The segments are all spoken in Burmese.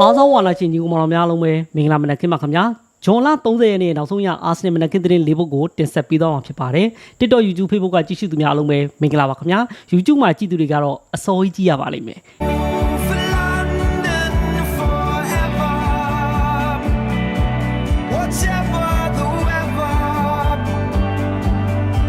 အားသောဝါလာချင်းညီကိုမောင်များလုံးပဲမင်္ဂလာမနက်ခင်းပါခင်ဗျာဂျွန်လ30ရက်နေ့နောက်ဆုံးရအာဆင်နယ်မနက်ခင်းသတင်း၄ပုဒ်ကိုတင်ဆက်ပေးသွားမှာဖြစ်ပါတယ် TikTok YouTube Facebook ကကြည့်ရှုသူများအားလုံးပဲမင်္ဂလာပါခင်ဗျာ YouTube မှာကြည့်သူတွေကတော့အစောကြီးကြည့်ရပါလိမ့်မယ် For London forever. Whatever the weather,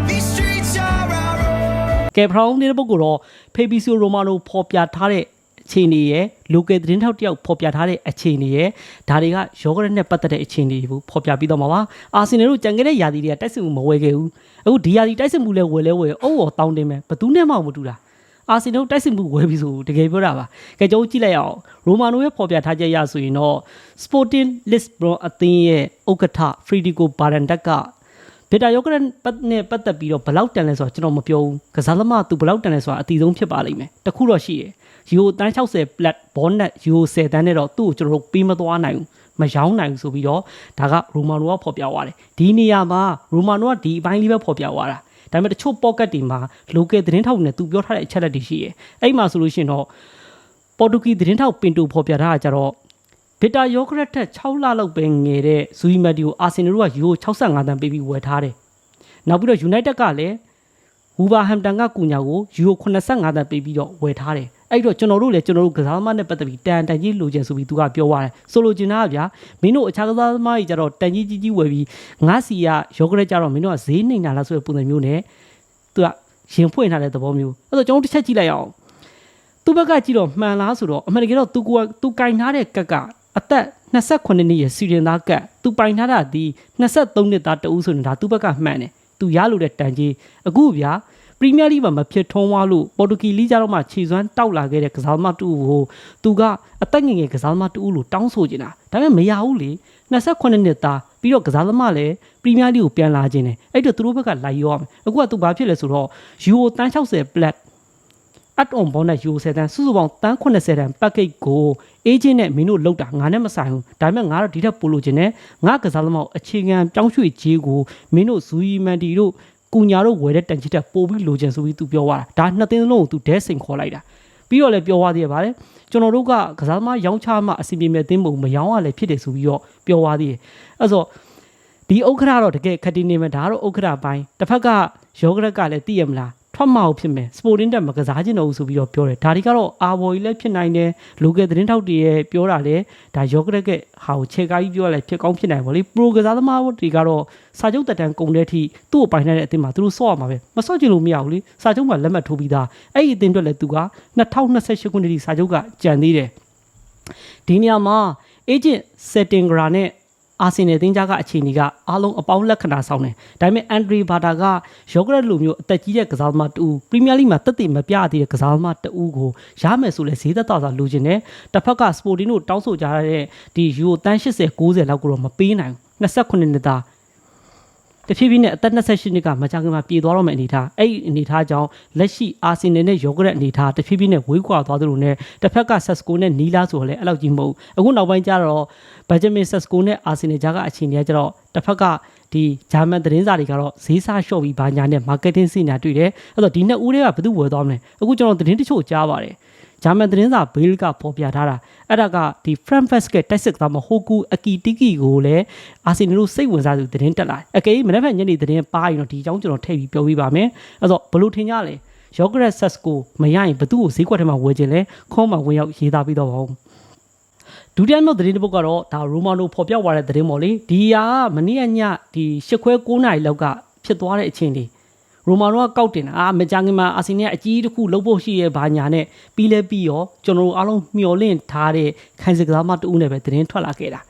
these streets are our own. ကဲဖရောင်းနေတဲ့ပုဒ်ကိုတော့ဖေဘီဆီယိုရိုမာနိုဖော်ပြထားတဲ့ အခြေအနေရယ် local သတင်းထောက်တယောက်ဖော်ပြထားတဲ့အခြေအနေရယ်ဒါတွေကယောဂရက်နဲ့ပတ်သက်တဲ့အခြေအနေတွေကိုဖော်ပြပြီးတော့မှာပါအာဆင်နယ်တို့ကြံခဲ့တဲ့ယာတီတွေကတိုက်စစ်မှုမဝယ်ခဲ့ဘူးအခုဒီယာတီတိုက်စစ်မှုလဲဝယ်လဲဝယ်အုံးော်တောင်းတင်မယ်ဘသူနဲ့မှမတူတာအာဆင်နယ်တိုက်စစ်မှုဝယ်ပြီးဆိုတကယ်ပြောတာပါကဲကျွန်တော်ကြည့်လိုက်အောင်ရိုမာနိုရဲ့ဖော်ပြထားချက်ရဆိုရင်တော့ Sporting Lisbon အသင်းရဲ့ဥက္ကဋ္ဌ Federico Barrandet က ဗီတာယောဂရက်ပတ်နဲ့ပတ်သက်ပြီးတော့ဘလောက်တန်လဲဆိုတော့ကျွန်တော်မပြောဘူးကစားသမားသူဘလောက်တန်လဲဆိုတာအတီဆုံးဖြစ်ပါလိမ့်မယ်တခုတော့ရှိရယ်ယူတန်း60 plat bonnet ယူ10တန်းနဲ့တော့သူ့ကိုကျွန်တော်တို့ပေးမသွားနိုင်ဘူးမရောင်းနိုင်ဘူးဆိုပြီးတော့ဒါကရိုမာနိုကဖော်ပြသွားတယ်ဒီနေရာမှာရိုမာနိုကဒီအပိုင်းလေးပဲဖော်ပြသွားတာဒါပေမဲ့တချို့ pocket တွေမှာ local သတင်းထောက်တွေနဲ့သူပြောထားတဲ့အချက်လက်တွေရှိရယ်အဲ့မှာဆိုလို့ရှိရင်တော့ပေါ်တူဂီသတင်းထောက်ပင်တူဖော်ပြထားတာကြတော့ ဗီတာယောဂရက်ထက်6လလောက်ပဲငယ်တဲ့ဇူယီမက်ဒီကိုအာဆင်နယ်တို့ကယူ65တန်းပေးပြီးဝယ်ထားတယ်။နောက်ပြီးတော့ United ကလည်းဝူဘာဟမ်တန်ကကူညာကိုယူ85တန်းပေးပြီးတော့ဝယ်ထားတယ်။အဲ့တော့ကျွန်တော်တို့လည်းကျွန်တော်တို့ကစားသမားနဲ့ပတ်သက်ပြီးတန်တန်ကြီးလိုချင်ဆိုပြီးသူကပြောသွားတယ်။ဆိုလိုချင်တာကဗျာမင်းတို့အခြားကစားသမားကြီးကြတော့တန်ကြီးကြီးကြီးဝယ်ပြီးငါစီကယောဂရက်ကြတော့မင်းတို့ကဈေးနှိမ်တာလားဆိုတဲ့ပုံစံမျိုးနဲ့သူကရင်ဖွင့်ထားတဲ့သဘောမျိုး။အဲ့တော့ကျွန်တော်တို့တစ်ချက်ကြည့်လိုက်အောင်။သူ့ဘက်ကကြည့်တော့မှန်လားဆိုတော့အမှန်တကယ်တော့သူကသူကင်ထားတဲ့ကတ်က အသက်28နှစ်ရဲ့စီရင်သားကတ်သူပိုင်ထားတာဒီ23နှစ်သားတဦးဆိုရင်ဒါသူ့ဘက်ကမှန်တယ်သူရလို့တဲ့တန်ကြီးအခုဗျာပရီးမီးယားလိမှာမဖြစ်ထုံးသွားလို့ပေါ်တူဂီလိကြတော့မှခြေစွမ်းတောက်လာခဲ့တဲ့ကစားသမားတူကိုသူကအသက်ငယ်ငယ်ကစားသမားတူလို့တောင်းဆိုနေတာဒါပေမဲ့မရဘူးလေ28နှစ်သားပြီးတော့ကစားသမားလည်းပရီးမီးယားလိကိုပြန်လာခြင်းတယ်အဲ့တော့သူတို့ဘက်ကလိုက်ရောရမယ်အခုကသူဘာဖြစ်လဲဆိုတော့ယူရိုတန်း60 plat အတ်အွန်ဘောနဲ့ယူဆယ်တန်းစုစုပေါင်းတန်း80တန်း package ကိုအေဂျင့်နဲ့မင်းတို့လောက်တာငါနဲ့မဆိုင်ဘူးဒါပေမဲ့ငါတော့ဒီထက်ပိုလို့ခြင်းနဲ့ငါကစားသမားကိုအခြေခံပြောင်းရွှေ့ခြင်းကိုမင်းတို့ဇူယီမန်တီတို့ကူညာတို့ဝယ်တဲ့တန်ချစ်တက်ပို့ပြီးလိုချင်ဆိုပြီးသူပြောသွားတာဒါနှစ်သိန်းလုံးကိုသူဒဲစိန်ခေါ်လိုက်တာပြီးတော့လည်းပြောသွားသေးတယ်ဗါလေကျွန်တော်တို့ကကစားသမားရောင်းချမှအစီအပြေမဲ့အသင်းပုံမရောင်းရလည်းဖြစ်တယ်ဆိုပြီးတော့ပြောသွားသေးတယ်အဲ့ဆိုဒီဥက္ခရာတော့တကယ်ခက်တင်နေမှာဒါကတော့ဥက္ခရာပိုင်းတစ်ဖက်ကယောဂရက်ကလည်းသိရမလား ထွက်မအောင်ဖြစ်မယ်စပိုတင်းတက်မကစားခြင်းတော့ဘူးဆိုပြီးတော့ပြောတယ်ဒါတွေကတော့အာဘော်ကြီးလည်းဖြစ်နိုင်တယ်လူကသတင်းထောက်တွေရဲ့ပြောတာလည်းဒါယောဂရက်ကဟာကိုခြေကားကြီးပြောရလဲဖြစ်ကောင်းဖြစ်နိုင်ပါလေပရိုကစားသမားတွေကတော့စာချုပ်တက်တန်းကုန်တဲ့အထိသူ့ကိုပိုင်နေတဲ့အသင်းမှာသူတို့ဆော့ရမှာပဲမဆော့ချင်လို့မရဘူးလေစာချုပ်မှာလက်မှတ်ထိုးပြီးသားအဲ့ဒီအသင်းအတွက်လည်းသူက2028ခုနှစ်ထိစာချုပ်ကကြံသေးတယ်ဒီနေရာမှာ agent setting ဂရာနဲ့ အာဆင်နယ်တင်းကြကအခြေအနေကအားလုံးအပေါင်းလက္ခဏာဆောင်တယ်။ဒါပေမဲ့အန်ဒရီဘာတာကယောဂရက်လိုမျိုးအသက်ကြီးတဲ့ကစားသမားတူပရီးမီးယားလိမှာတက်တည်မပြသေးတဲ့ကစားသမားတူကိုရမယ်ဆိုလဲဈေးသက်သာစွာလိုချင်တယ်။တစ်ဖက်ကစပိုတင်တို့တောင်းဆိုကြရတဲ့ဒီယူရိုတန်း80 90လောက်ကိုတော့မပေးနိုင်ဘူး။29နှစ်သား တဖြည်းဖြည်းနဲ့အသက်28နှစ်ကမကြာခင်မှာပြေသွားတော့မယ့်အနေထားအဲ့ဒီအနေထားကြောင့်လက်ရှိအာဆင်နယ်နဲ့ယောဂရက်အနေထားတဖြည်းဖြည်းနဲ့ဝေးကွာသွားသလိုနဲ့တစ်ဖက်ကဆက်စကိုနဲ့နီလာဆိုတော့လည်းအဲ့လောက်ကြီးမဟုတ်ဘူးအခုနောက်ပိုင်းကျတော့ဘတ်ဂျမင်ဆက်စကိုနဲ့အာဆင်နယ်ကြားကအခြေအနေကကျတော့တစ်ဖက်ကဒီဂျာမန်သတင်းစာတွေကတော့ဈေးစားလျှော့ပြီးဘာညာနဲ့ marketing စီညာတွေ့တယ်အဲ့တော့ဒီနှစ်ဦးတွေကဘယ်သူဝယ်သွားမလဲအခုကျွန်တော်သတင်းတချို့ကြားပါတယ်ဂျာမန်သတင်းစာဘေးလ်ကပေါ်ပြထားတာ အဲ့ဒါကဒီ Frankfurt ကတိုက်စစ်သားမဟိုကူအကီတီကီကိုလည်းအာဆင်နယ်တို့စိတ်ဝင်စားသူသတင်းတက်လာတယ်အကယ်၍မနေ့ကညနေသတင်းပါရင်တော့ဒီအကြောင်းကျွန်တော်ထည့်ပြီးပြောပြပါမယ်အဲ့တော့ဘယ်လိုထင်ကြလဲယောဂရက်ဆက်ကိုမရရင်ဘသူ့ကိုဈေးကွက်ထဲမှာဝယ်ခြင်းလဲခေါင်းမှာဝင်ရောက်ရေးသားပြီးတော့ပါဦးဒုတိယမြောက်သတင်းတစ်ပုဒ်ကတော့ဒါရိုမာနိုဖော်ပြသွားတဲ့သတင်းပေါ့လေဒီဟာကမနေ့ကညဒီ၈ခွဲ9နာရီလောက်ကဖြစ်သွားတဲ့အချိန်လေး ရိုမာနိုကကောက်တင်တာအာမကြခင်မှာအာဆင်နယ်ကအကြီးတစ်ခုလှုပ်ဖို့ရှိရဲ့ဘာညာနဲ့ပြီးလဲပြီးရောကျွန်တော်တို့အားလုံးမျှော်လင့်ထားတဲ့ခိုင်စကစားမတူဦးနဲ့ပဲသတင်းထွက်လာခဲ့တာ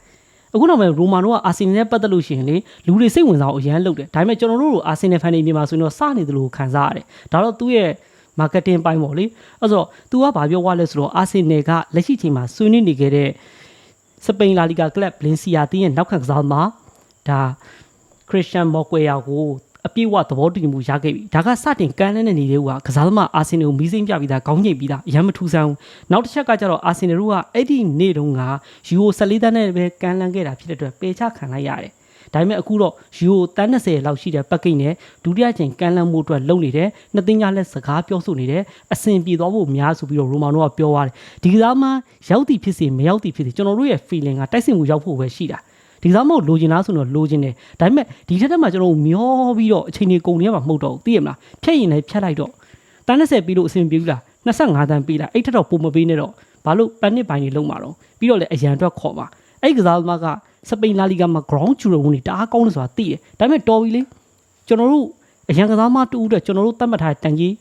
အခုနောက်ပိုင်းရိုမာနိုကအာဆင်နယ်နဲ့ပတ်သက်လို့ရှိရင်လေလူတွေစိတ်ဝင်စားအောင်အရန်လုပ်တယ်ဒါပေမဲ့ကျွန်တော်တို့လိုအာဆင်နယ်ဖန်တွေမြန်မာဆိုရင်တော့စနေတယ်လို့ခံစားရတယ်ဒါတော့သူ့ရဲ့ marketing ပိုင်းပေါ့လေအဲ့ဆိုတော့ तू ကဘာပြောသွားလဲဆိုတော့အာဆင်နယ်ကလက်ရှိချိန်မှာဆွေးနွေးနေခဲ့တဲ့စပိန်လာလီဂါကလပ်ဘလင်စီယာတင်းရဲ့နောက်ခံကစားမှာဒါခရစ်စတန်မော်ကွေယာကို အပြည့်အဝသဘောတူညီမှုရခဲ့ပြီဒါကစတင်ကမ်းလှမ်းတဲ့နေတွေကကစားသမားအာဆင်နယ်ကိုမီးစိမ့်ပြပြီးသားခေါင်းညိတ်ပြီးသားရမ်းမထူးဆန်းဘူးနောက်တစ်ချက်ကကျတော့အာဆင်နယ်တို့ကအဲ့ဒီနေ့တုန်းကယူရို14တန်းနဲ့ပဲကမ်းလှမ်းခဲ့တာဖြစ်တဲ့အတွက်ပေချခံလိုက်ရတယ်ဒါပေမဲ့အခုတော့ယူရိုတန်း20လောက်ရှိတဲ့ပတ်ကိတ်နဲ့ဒုတိယချိန်ကန်လန်းမှုအတွက်လုံနေတယ်နှစ်သိန်းကလည်းစကားပြောဆိုနေတယ်အဆင်ပြေသွားဖို့များဆိုပြီးတော့ရိုမာနိုကပြောသွားတယ်ဒီကစားမှရောက်သည်ဖြစ်စေမရောက်သည်ဖြစ်စေကျွန်တော်တို့ရဲ့ feeling ကတိုက်စစ်မှုရောက်ဖို့ပဲရှိတာ ဒီကစားမကိုလိုချင်လားဆိုတော့လိုချင်တယ်ဒါပေမဲ့ဒီထက်တည်းမှာကျွန်တော်တို့မျောပြီးတော့အချိန်ကြီးကုန်နေရမှာမဟုတ်တော့ဘူးသိရမလားဖြတ်ရင်လည်းဖြတ်လိုက်တော့တန်း20ပြီးလို့အဆင်ပြေဘူးလား25တန်းပေးလားအဲ့ထက်တော့ပုံမပေးနဲ့တော့ဘာလို့ပန်နစ်ပိုင်းတွေလုံးမှာတော့ပြီးတော့လည်းအရန်အတွက်ခေါ်ပါအဲ့ဒီကစားသမားကစပိန်လာလီဂါမှာ ground zero ဝင်နေတအားကောင်းတယ်ဆိုတာသိတယ်ဒါပေမဲ့တော်ပြီလေကျွန်တော်တို့အရန်ကစားသမားတူဦးတဲ့ကျွန်တော်တို့တတ်မှတ်ထားတဲ့တန်ကြီး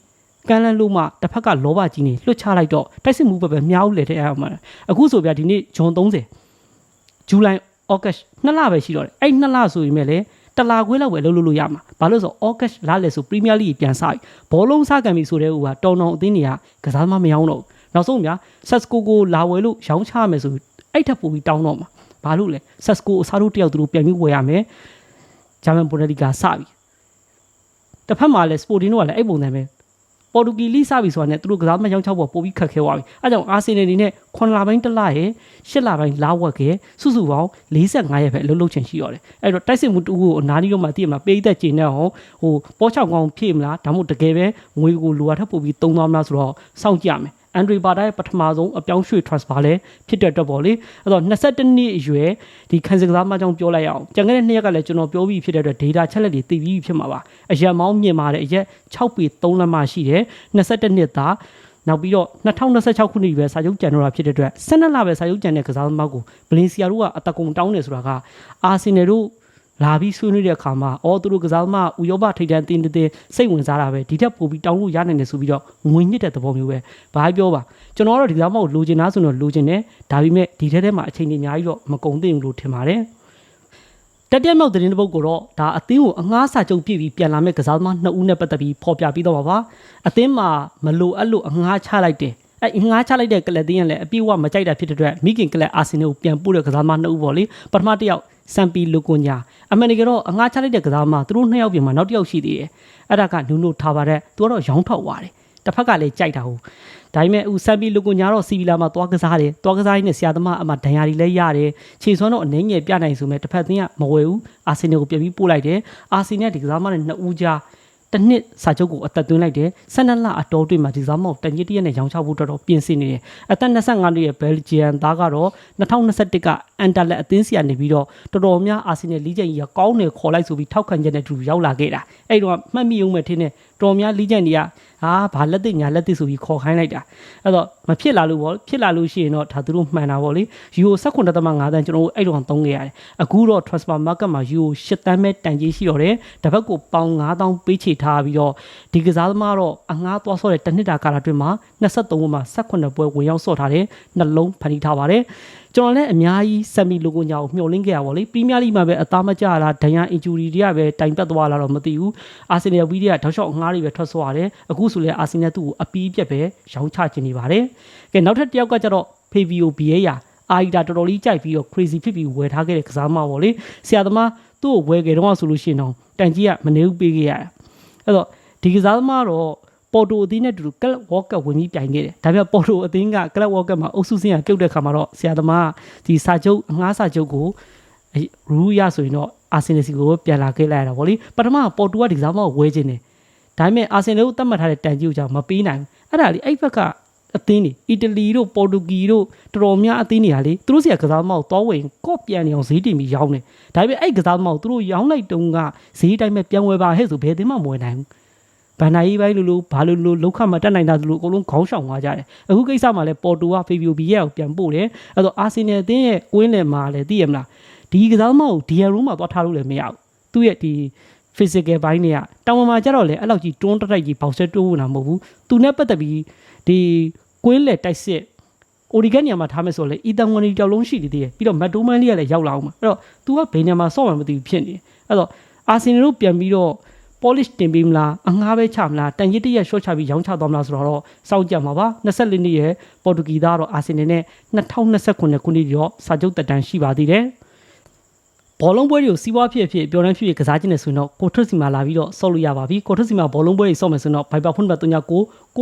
ကန်လန်းလို့မှတစ်ဖက်ကလောဘကြီးနေလွတ်ချလိုက်တော့တိုက်စစ်မှုပဲပဲမြောက်လေတဲ့အဲ့မှာအခုဆိုပြဒီနေ့ဂျွန်30ဇူလိုင် ဩဂတ်နှစ်လပဲရှိတော့တယ်အဲ့နှစ်လဆိုရင်မဲ့လေတလာခွေးလောက်ပဲလှုပ်လို့လို့ရမှာဘာလို့လဲဆိုဩဂတ်လလဲဆိုပရီးမီးယားလိပြန်စပြီဘောလုံးစကန်ပြီဆိုတဲ့ဟိုကတော်တော်အသင်းတွေကကစားသမားမရောင်းတော့ဘူးနောက်ဆုံးများဆက်စကိုကိုလာဝယ်လို့ရောင်းချမယ်ဆိုအဲ့ထပ်ပို့ပြီးတောင်းတော့မှာဘာလို့လဲဆက်စကိုအစားတို့တယောက်သူတို့ပြန်ပြီးဝယ်ရမယ်ဂျာမန်ဘွန်ဒလီဂါစပြီတစ်ဖက်မှာလဲစပိုတင်တို့ကလည်းအဲ့ပုံစံပဲ ပေါ်တူဂီလိစပြီဆိုတာနဲ့သူတို့ကစားမရောင်းချဖို့ပို့ပြီးခက်ခဲသွားပြီအဲကြောင့်အာဆင်နယ်အနေနဲ့9လပိုင်းတစ်လရဲ့10လပိုင်းလာဝက်ခဲ့စုစုပေါင်း45ရက်ပဲအလုပ်လုပ်ချင်ရှိရတယ်အဲ့တော့တိုက်စစ်မှုတူကိုအနားကြီးတော့မှသိရမှာပေးသက်ကျင်တဲ့ဟောဟိုပေါ်ချောင်းကောင်းဖြည့်မလားဒါမှမဟုတ်တကယ်ပဲငွေကိုလိုအပ်ထပ်ပို့ပြီးသုံးသွားမလားဆိုတော့စောင့်ကြည့်ရမယ် အန်ဒရီဘာတာရဲ့ပထမဆုံးအပြောင်းရွှေ့ transfer လဲဖြစ်တဲ့အတွက်ပေါ့လေအဲ့တော့22နှစ်အရွယ်ဒီခန်းစကစားမကြောင့်ပြောလိုက်ရအောင်ကြံခဲ့တဲ့နှစ်ရက်ကလည်းကျွန်တော်ပြောပြီးဖြစ်တဲ့အတွက် data ချက်လက်တွေသိပြီးဖြစ်မှာပါအရက်မောင်းမြင်ပါတယ်အရက်6ပေ3လက်မရှိတယ်22နှစ်သားနောက်ပြီးတော့2026ခုနှစ်ပဲစာချုပ်ကြံတော့တာဖြစ်တဲ့အတွက်12လပဲစာချုပ်ကြံတဲ့ကစားသမားကိုဘလင်စီယာတို့ကအတကုံတောင်းနေဆိုတာကအာဆင်နယ်တို့ လာပြီးဆွေးနွေးတဲ့အခါမှာအော်သူတို့ကစားသမားဥရောပထိပ်တန်းတင်းတင်းစိတ်ဝင်စားတာပဲဒီထက်ပိုပြီးတောင်းလို့ရနိုင်တယ်ဆိုပြီးတော့ငွေညစ်တဲ့သဘောမျိုးပဲဘာပြောပါကျွန်တော်ကတော့ဒီကစားသမားကိုလိုချင်တာဆိုတော့လိုချင်တယ်ဒါပေမဲ့ဒီထက်ထဲမှာအချိန်ကြီးအများကြီးတော့မကုန်သင့်ဘူးလို့ထင်ပါတယ်တတိယမြောက်သတင်းတစ်ပုဒ်ကိုတော့ဒါအသင်းကိုအငှားစာချုပ်ပြည့်ပြီးပြန်လာမဲ့ကစားသမားနှစ်ဦးနဲ့ပတ်သက်ပြီးဖော်ပြပြီးတော့ပါပါအသင်းမှာမလိုအပ်လို့အငှားချလိုက်တယ် အဲငှားချလိုက်တဲ့ကလပ်တင်းရလည်းအပြည့်အဝမကြိုက်တာဖြစ်တဲ့အတွက်မိခင်ကလပ်အာဆင်နယ်ကိုပြန်ပို့တဲ့ကစားသမားနှစ်ဦးပေါ့လေပထမတစ်ယောက်စမ်ပီလိုကွန်ညာအမေရိကန်တော့အငှားချလိုက်တဲ့ကစားသမားသူတို့နှစ်ယောက်ပြင်မှာနောက်တစ်ယောက်ရှိသေးတယ်အဲ့ဒါကနူနိုထားပါတဲ့သူကတော့ရောင်းထွက်သွားတယ်တစ်ဖက်ကလည်းကြိုက်တာဟုတ်ဒါပေမဲ့ဦးစမ်ပီလိုကွန်ညာတော့စီဗီလာမှာသွားကစားတယ်သွားကစားရင်းနဲ့ဆရာသမားအမဒဏ်ရာတွေလည်းရတယ်ခြေစွမ်းတော့အနေငယ်ပြနိုင်ဆိုမဲ့တစ်ဖက်သင်းကမဝယ်ဘူးအာဆင်နယ်ကိုပြန်ပြီးပို့လိုက်တယ်အာဆင်နယ်ဒီကစားသမားနဲ့နှစ်ဦးကြား တစ်နှစ်စာချုပ်ကိုအသက်သွင်းလိုက်တယ်12လအတော်တွေ့မှာဒီဇာမောက်တန်ကြီးတရက်နဲ့ရောင်းချဖို့တော်တော်ပြင်ဆင်နေတယ်အသက်25နှစ်ရဲ့ဘယ်လ်ဂျီယန်သားကတော့2021ကအန်တာလက်အသင်းစီကနေပြီးတော့တော်တော်များအာဆင်နယ်လီဂျန်ကြီးကကောင်းတယ်ခေါ်လိုက်ဆိုပြီးထောက်ခံချက်နဲ့တူရောက်လာခဲ့တာအဲ့တော့မှတ်မိအောင်မဲ့ထင်းနဲ့တော်များလီဂျန်တွေကဟာဘာလက်သိညာလက်သိဆိုပြီးခေါ်ခိုင်းလိုက်တာအဲ့တော့မဖြစ်လာလို့ပေါ့ဖြစ်လာလို့ရှိရင်တော့ဒါသူတို့မှန်တာပေါ့လေယူ19.5တန်းကျွန်တော်တို့အဲ့တော့သုံးခဲ့ရတယ်အခုတော့ transfer market မှာယူ8တန်းပဲတန်ကြီးရှိတော့တယ်တစ်ဖက်ကိုပေါင်9000ပေးချေထားပြီးတော့ဒီကစားသမားတော့အငှားသွားဆော့တဲ့တစ်နှစ်တာကာလအတွင်းမှာ23ပွဲမှာ18ပွဲဝင်ရောက်ဆော့ထားတယ်နှလုံးဖန်တီးထားပါတယ်ကျွန်တော်လည်းအများကြီးဆမ်မီလိုကိုညာကိုမျှော်လင့်ခဲ့ရပါဘောလေပရီးမီးယားလိမှာပဲအသားမကျတာဒဏ်ရာအင်ဂျူရီတွေကပဲတိုင်ပတ်သွားလာတော့မသိဘူးအာဆင်နယ်ဝီတွေကတောက်လျှောက်အငှားတွေပဲထွက်ဆော့ရတယ်အခုဆိုလဲအာဆင်နယ်သူ့ကိုအပီးပြက်ပဲရောင်းချခြင်းနေပါတယ်ကဲနောက်ထပ်တစ်ယောက်ကကျတော့ဖေဗီယိုဘီယေယာအာရီတာတော်တော်လေးကြိုက်ပြီးတော့ crazy ဖြစ်ပြီးဝယ်ထားခဲ့တဲ့ကစားမပေါ့လေဆရာသမားသူ့ကိုဝယ်ခဲ့တော့ဆိုလို့ရှိရင်တော့တန်ကြီးကမနေဘူးပေးခဲ့ရတယ် အဲ့တော့ဒီကစားသမားတော့ပေါ်တိုအသင်းနဲ့တူတူကလပ်ဝေါ်ကပ်ဝင်ပြီးပြိုင်ခဲ့တယ်။ဒါပေမဲ့ပေါ်တိုအသင်းကကလပ်ဝေါ်ကပ်မှာအုပ်စုစင်းကပြုတ်တဲ့ခါမှာတော့ဆရာသမားကဒီစာချုပ်အငှားစာချုပ်ကိုရူးရဆိုရင်တော့အာဆင်နယ်စီကိုပြန်လာခဲ့လိုက်ရတာဗောလေ။ပထမပေါ်တိုကဒီကစားသမားကိုဝဲခြင်းတယ်။ဒါပေမဲ့အာဆင်နယ်ကိုတတ်မှတ်ထားတဲ့တန်ကြီးကိုကြောင့်မပေးနိုင်ဘူး။အဲ့ဒါလေအဲ့ဘက်က အသင်းတွေအီတလီတို့ပေါ်တူဂီတို့တော်တော်များအသင်းတွေကလေသူတို့စီကကစားသမားကိုတောဝင်ကော့ပြန်နေအောင်ဈေးတင်ပြီးရောင်းတယ်။ဒါပေမဲ့အဲ့ကစားသမားကိုသူတို့ရောင်းလိုက်တုန်းကဈေးတိုင်းပဲပြန်ဝယ်ပါဟဲ့ဆိုဘယ်သင်းမှမဝယ်နိုင်ဘူး။ဗန်နိုင်ပိုင်းလိုလိုဘာလိုလိုလောက်ခတ်မတက်နိုင်တာလိုလိုအကုန်လုံးခေါင်းဆောင်သွားကြတယ်အခုကိစ္စမှာလဲပေါ်တိုကဖေဗီယိုဘီရဲ့ကိုပြန်ပို့တယ်အဲ့တော့အာဆင်နယ်အသင်းရဲ့ကွင်းလယ်မှာလဲသိရမလားဒီကစားသမားကိုဒီယရိုးမှာသွားထားလို့လည်းမရဘူးသူ့ရဲ့ဒီ physical ဘိုင်းတွေကတောင်ပေါ်မှာကျတော့လေအဲ့လောက်ကြီးတွန်းတက်တိုက်ကြီးဘောက်ဆက်တိုးဝင်တာမဟုတ်ဘူးသူနဲ့ပတ်သက်ပြီးဒီ ကွင်းလယ်တိုက်စစ်အိုရီဂန်နေရာမှာထားမယ်ဆိုလဲအီတန်ဝန်နီတောက်လုံးရှိနေသေးတယ်ပြီးတော့မက်ဒိုမန်လေးကလည်းရောက်လာအောင်မှာအဲ့တော့ तू ကဘယ်နေရာမှာဆော့မှမသိဘူးဖြစ်နေတယ်အဲ့တော့အာဆင်နယ်တို့ပြန်ပြီးတော့ polish တင်ပေးမလားအငှားပဲချမလားတန်ကြီးတရက် short ချပြီးရောင်းချသွားမလားဆိုတော့စောင့်ကြမှာပါ24နှစ်ရဲ့ပေါ်တူဂီသားတော့အာဆင်နယ်နဲ့2029ခုနှစ်ရောစာချုပ်တက်တန်းရှိပါသေးတယ် ဘောလုံးပွဲတွေကိုစီးပွားဖြစ်ဖြစ်ပြောင်းဖြစ်ဖြစ်ကစားခြင်းနဲ့ဆိုရင်တော့ကိုထွတ်စီမှာလာပြီးတော့ဆော့လို့ရပါပြီကိုထွတ်စီမှာဘောလုံးပွဲတွေဆော့မယ်ဆိုရင်တော့ Viber ဖုန်းနံပါတ်39 646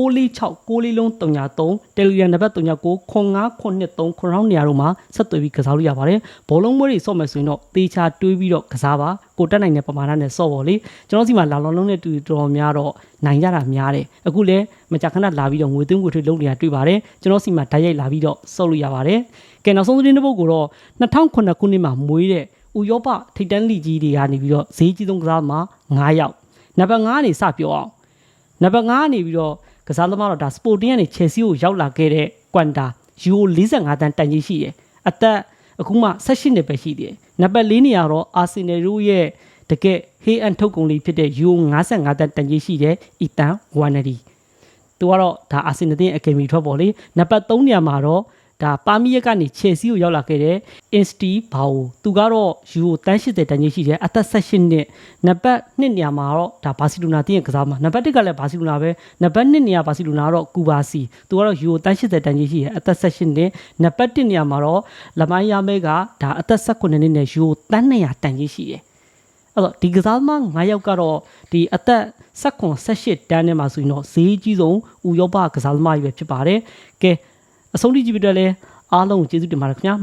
6လေးလုံး33 Telegram နံပါတ်39 9593 9000နေရာတို့မှာဆက်သွယ်ပြီးကစားလို့ရပါတယ်ဘောလုံးပွဲတွေဆော့မယ်ဆိုရင်တော့တေချာတွေးပြီးတော့ကစားပါကိုတက်နိုင်တဲ့ပမာဏနဲ့ဆော့ပါလေကျွန်တော်စီမှာလာလုံးလုံးနဲ့တူတော်တော်များတော့နိုင်ကြတာများတယ်အခုလည်းမကြာခဏလာပြီးတော့ငွေသွင်းငွေထွေးလုပ်နေတာတွေ့ပါတယ်ကျွန်တော်စီမှာဓာတ်ရိုက်လာပြီးတော့ဆော့လို့ရပါတယ်ကဲနောက်ဆုံးသတင်းတစ်ပုဒ်ကိုတော့2009ခုနှစ်မှာမွေးတဲ့ ဥရောပထိပ်တန်းလီကြီးတွေကနေပြီးတော့ဈေးကြီးဆုံးကစားသမား9ယောက်နံပါတ်9ကနေစပြောအောင်နံပါတ်9ကနေပြီးတော့ကစားသမားတော့ဒါစပိုတင်ကနေချယ်ဆီကိုရောက်လာခဲ့တဲ့ကွမ်တာယူ45တန်းတန်ကြီးရှိတယ်အသက်အခုမှ18နှစ်ပဲရှိသေးတယ်နံပါတ်4နေရာတော့အာဆင်နယ်တို့ရဲ့တကယ်ဟေးအန်ထုတ်ကုန်လေးဖြစ်တဲ့ယူ55 တန်းတန်ကြီးရှိတယ်အီတန်ဝမ်နဒီသူကတော့ဒါအာဆင်နယ်တင်းအကယ်ဒမီထွက်ပေါ်လေနံပါတ်3နေရာမှာတော့ ဒါပါမီရက်ကနေချယ်ဆီကိုရောက်လာခဲ့တဲ့အင်စတီဘာဝသူကတော့ယူကိုတန်း80တန်းကြီးရှိတယ်အသက်18နှစ်နံပါတ်2နေရာမှာတော့ဒါဘာစီလိုနာတင်းရဲ့ကစားမှာနံပါတ်1ကလည်းဘာစီလိုနာပဲနံပါတ်2နေရာဘာစီလိုနာကတော့ကူဘာစီသူကတော့ယူကိုတန်း80တန်းကြီးရှိတယ်အသက်18နှစ်နံပါတ်1နေရာမှာတော့လမိုင်းယာမဲကဒါအသက်19နှစ်နဲ့ယူကိုတန်း200တန်းကြီးရှိတယ်အဲ့တော့ဒီကစားသမား9ယောက်ကတော့ဒီအသက်16 18တန်းထဲမှာဆိုရင်တော့ဈေးကြီးဆုံးဥရောပကစားသမားကြီးပဲဖြစ်ပါတယ်။ကဲ အဆုံးထိကြည့်ပြီးတော့လဲအားလုံးကိုကျေးဇူးတင်ပါတယ်ခင်ဗျာ